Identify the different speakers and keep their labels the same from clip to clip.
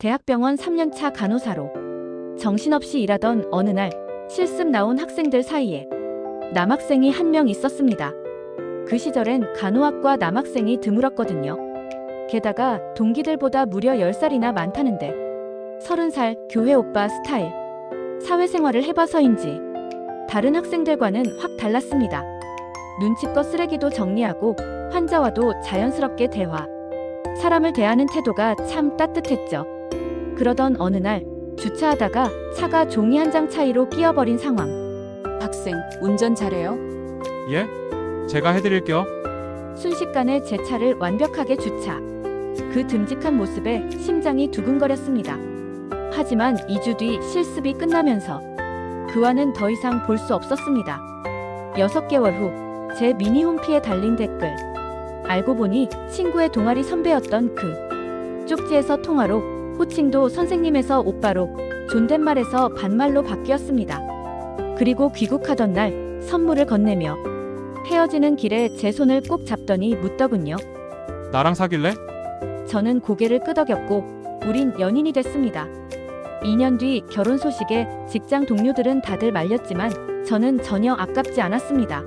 Speaker 1: 대학병원 3년차 간호사로 정신없이 일하던 어느 날 실습 나온 학생들 사이에 남학생이 한 명 있었습니다. 그 시절엔 간호학과 남학생이 드물었거든요. 게다가 동기들보다 무려 10살이나 많다는데 30살 교회 오빠 스타일. 사회생활을 해봐서인지 다른 학생들과는 확 달랐습니다. 눈치껏 쓰레기도 정리하고 환자와도 자연스럽게 대화. 사람을 대하는 태도가 참 따뜻했죠. 그러던 어느 날 주차하다가 차가 종이 한 장 차이로 끼어버린 상황.
Speaker 2: 학생, 운전 잘해요?
Speaker 3: 예? 제가 해드릴게요.
Speaker 1: 순식간에 제 차를 완벽하게 주차. 그 듬직한 모습에 심장이 두근거렸습니다. 하지만 2주 뒤 실습이 끝나면서 그와는 더 이상 볼 수 없었습니다. 6개월 후 제 미니 홈피에 달린 댓글. 알고 보니 친구의 동아리 선배였던 그. 쪽지에서 통화로, 호칭도 선생님에서 오빠로, 존댓말에서 반말로 바뀌었습니다. 그리고 귀국하던 날 선물을 건네며 헤어지는 길에 제 손을 꼭 잡더니 묻더군요.
Speaker 3: 나랑 사귈래?
Speaker 1: 저는 고개를 끄덕였고 우린 연인이 됐습니다. 2년 뒤 결혼 소식에 직장 동료들은 다들 말렸지만 저는 전혀 아깝지 않았습니다.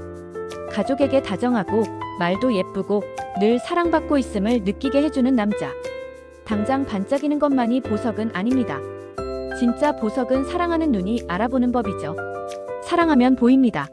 Speaker 1: 가족에게 다정하고 말도 예쁘고 늘 사랑받고 있음을 느끼게 해주는 남자. 당장 반짝이는 것만이 보석은 아닙니다. 진짜 보석은 사랑하는 눈이 알아보는 법이죠. 사랑하면 보입니다.